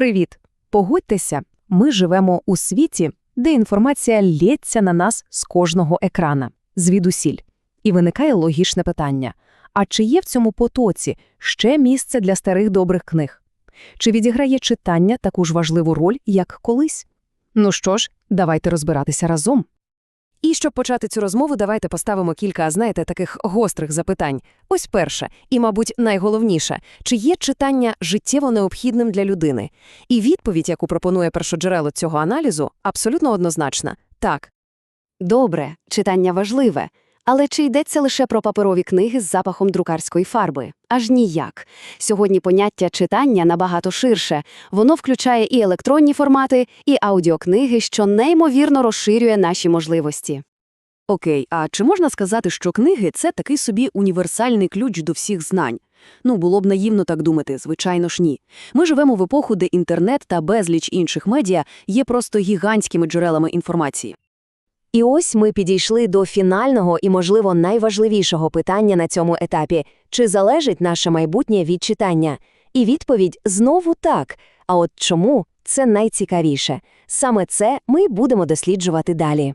Привіт! Погодьтеся, ми живемо у світі, де інформація лється на нас з кожного екрана, звідусіль. І виникає логічне питання: а чи є в цьому потоці ще місце для старих добрих книг? Чи відіграє читання таку ж важливу роль, як колись? Ну що ж, давайте розбиратися разом. І щоб почати цю розмову, давайте поставимо кілька, знаєте, таких гострих запитань. Ось перше, і, мабуть, найголовніше, чи є читання життєво необхідним для людини? І відповідь, яку пропонує першоджерело цього аналізу, абсолютно однозначна – так. Добре, читання важливе. Але чи йдеться лише про паперові книги з запахом друкарської фарби? Аж ніяк. Сьогодні поняття читання набагато ширше. Воно включає і електронні формати, і аудіокниги, що неймовірно розширює наші можливості. Окей, а чи можна сказати, що книги – це такий собі універсальний ключ до всіх знань? Ну, було б наївно так думати, звичайно ж ні. Ми живемо в епоху, де інтернет та безліч інших медіа є просто гігантськими джерелами інформації. І ось ми підійшли до фінального і, можливо, найважливішого питання на цьому етапі чи залежить наше майбутнє від читання? І відповідь знову так. А от чому це найцікавіше? Саме це ми будемо досліджувати далі.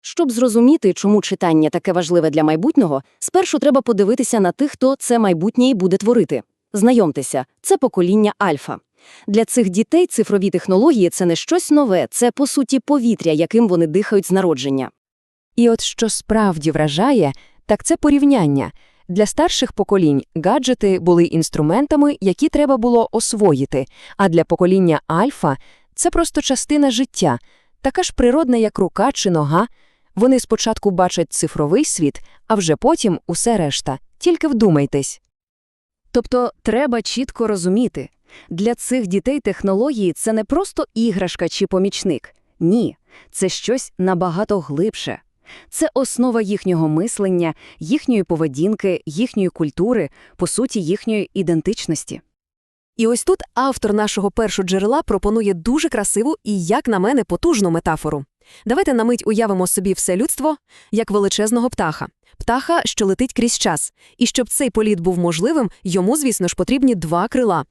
Щоб зрозуміти, чому читання таке важливе для майбутнього, спершу треба подивитися на тих, хто це майбутнє і буде творити. Знайомтеся, це покоління альфа. Для цих дітей цифрові технології – це не щось нове, це, по суті, повітря, яким вони дихають з народження. І от що справді вражає, так це порівняння. Для старших поколінь гаджети були інструментами, які треба було освоїти, а для покоління альфа це просто частина життя, така ж природна, як рука чи нога. Вони спочатку бачать цифровий світ, а вже потім усе решта. Тільки вдумайтесь. Тобто треба чітко розуміти, для цих дітей технології – це не просто іграшка чи помічник. Ні, це щось набагато глибше. Це основа їхнього мислення, їхньої поведінки, їхньої культури, по суті, їхньої ідентичності. І ось тут автор нашого першого джерела пропонує дуже красиву і, як на мене, потужну метафору. Давайте на мить уявимо собі все людство як величезного птаха. Птаха, що летить крізь час. І щоб цей політ був можливим, йому, звісно ж, потрібні два крила.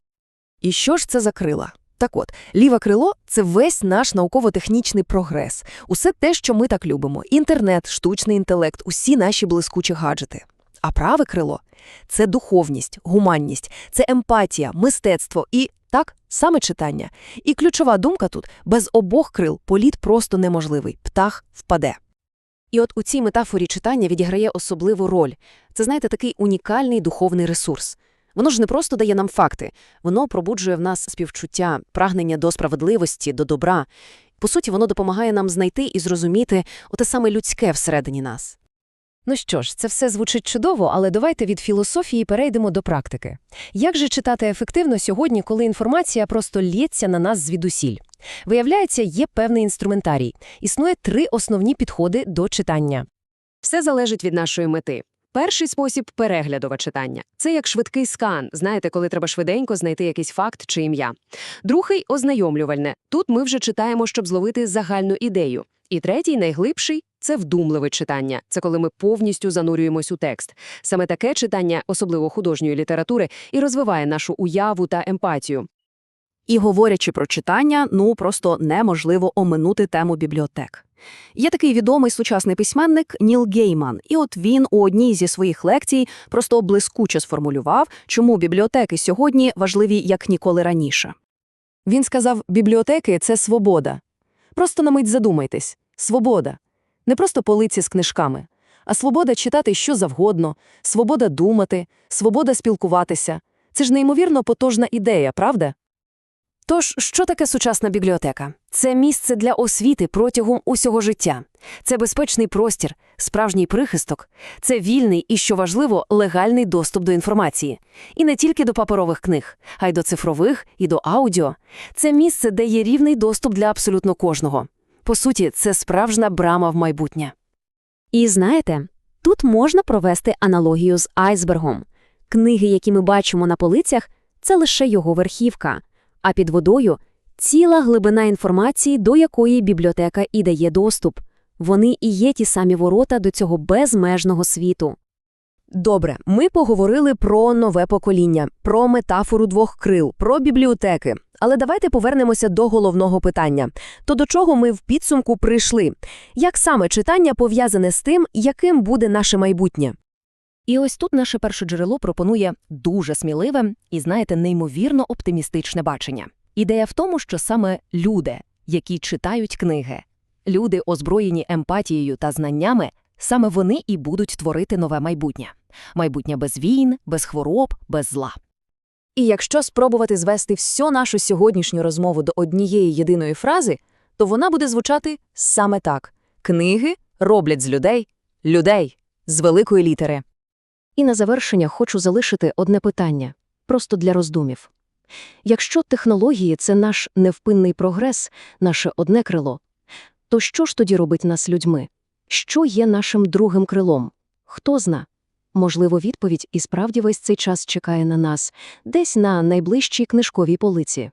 І що ж це за крила? Так от, ліве крило це весь наш науково-технічний прогрес, усе те, що ми так любимо: інтернет, штучний інтелект, усі наші блискучі гаджети. А праве крило це духовність, гуманність, це емпатія, мистецтво і так саме читання. І ключова думка тут без обох крил політ просто неможливий, птах впаде. І от у цій метафорі читання відіграє особливу роль. Це, знаєте, такий унікальний духовний ресурс. Воно ж не просто дає нам факти, воно пробуджує в нас співчуття, прагнення до справедливості, до добра. По суті, воно допомагає нам знайти і зрозуміти оте саме людське всередині нас. Ну що ж, це все звучить чудово, але давайте від філософії перейдемо до практики. Як же читати ефективно сьогодні, коли інформація просто лється на нас звідусіль? Виявляється, є певний інструментарій. Існує три основні підходи до читання. Все залежить від нашої мети. Перший спосіб переглядове читання. Це як швидкий скан, знаєте, коли треба швиденько знайти якийсь факт чи ім'я. Другий ознайомлювальне. Тут ми вже читаємо, щоб зловити загальну ідею. І третій, найглибший це вдумливе читання. Це коли ми повністю занурюємось у текст. Саме таке читання, особливо художньої літератури, і розвиває нашу уяву та емпатію. І говорячи про читання, ну просто неможливо оминути тему бібліотек. Є такий відомий сучасний письменник Ніл Гейман, і от він у одній зі своїх лекцій просто блискуче сформулював, чому бібліотеки сьогодні важливі як ніколи раніше. Він сказав: бібліотеки це свобода. Просто на мить задумайтесь свобода. Не просто полиці з книжками, а свобода читати що завгодно, свобода думати, свобода спілкуватися. Це ж неймовірно потужна ідея, правда? Тож, що таке сучасна бібліотека? Це місце для освіти протягом усього життя. Це безпечний простір, справжній прихисток, це вільний і, що важливо, легальний доступ до інформації. І не тільки до паперових книг, а й до цифрових, і до аудіо. Це місце, де є рівний доступ для абсолютно кожного. По суті, це справжня брама в майбутнє. І знаєте, тут можна провести аналогію з айсбергом. Книги, які ми бачимо на полицях, це лише його верхівка, а під водою ціла глибина інформації, до якої бібліотека і дає доступ. Вони і є ті самі ворота до цього безмежного світу. Добре, ми поговорили про нове покоління, про метафору двох крил, про бібліотеки. Але давайте повернемося до головного питання. То до чого ми в підсумку прийшли? Як саме читання пов'язане з тим, яким буде наше майбутнє? І ось тут наше перше джерело пропонує дуже сміливе і, знаєте, неймовірно оптимістичне бачення. Ідея в тому, що саме люди, які читають книги, люди, озброєні емпатією та знаннями, саме вони і будуть творити нове майбутнє. Майбутнє без війн, без хвороб, без зла. І якщо спробувати звести всю нашу сьогоднішню розмову до однієї єдиної фрази, то вона буде звучати саме так: книги роблять з людей людей з великої літери. І на завершення хочу залишити одне питання, просто для роздумів. Якщо технології – це наш невпинний прогрес, наше одне крило, то що ж тоді робить нас людьми? Що є нашим другим крилом? Хто зна? Можливо, відповідь і справді весь цей час чекає на нас, десь на найближчій книжковій полиці.